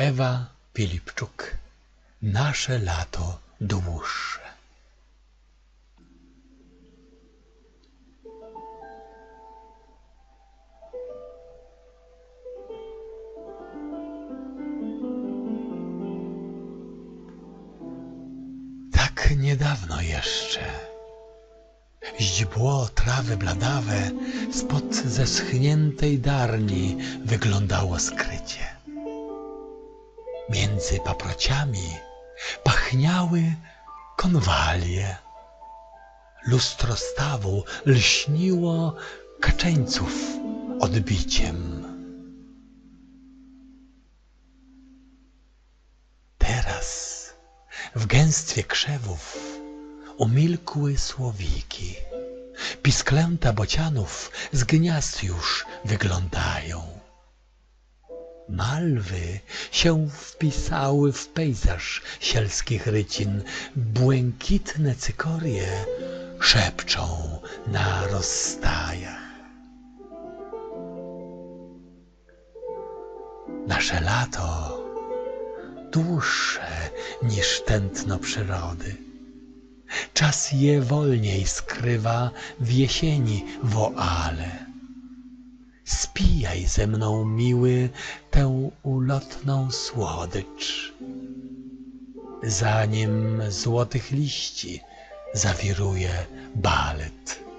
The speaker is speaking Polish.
Ewa Filipczuk. Nasze lato dłuższe. Tak niedawno jeszcze. Źdźbło trawy bladawe Spod zeschniętej darni Wyglądało skrycie Między paprociami Pachniały konwalie Lustro stawu lśniło Kaczeńców odbiciem Teraz w gęstwie krzewów umilkły słowiki. Pisklęta bocianów z gniazd już wyglądają. Malwy się wpisały w pejzaż sielskich rycin. Błękitne cykorie szepczą na rozstajach. Nasze lato dłuższe niż tętno przyrody. Czas je wolniej skrywa w jesieni woale. Spijaj ze mną, miły, tę ulotną słodycz, zanim złotych liści zawiruje balet.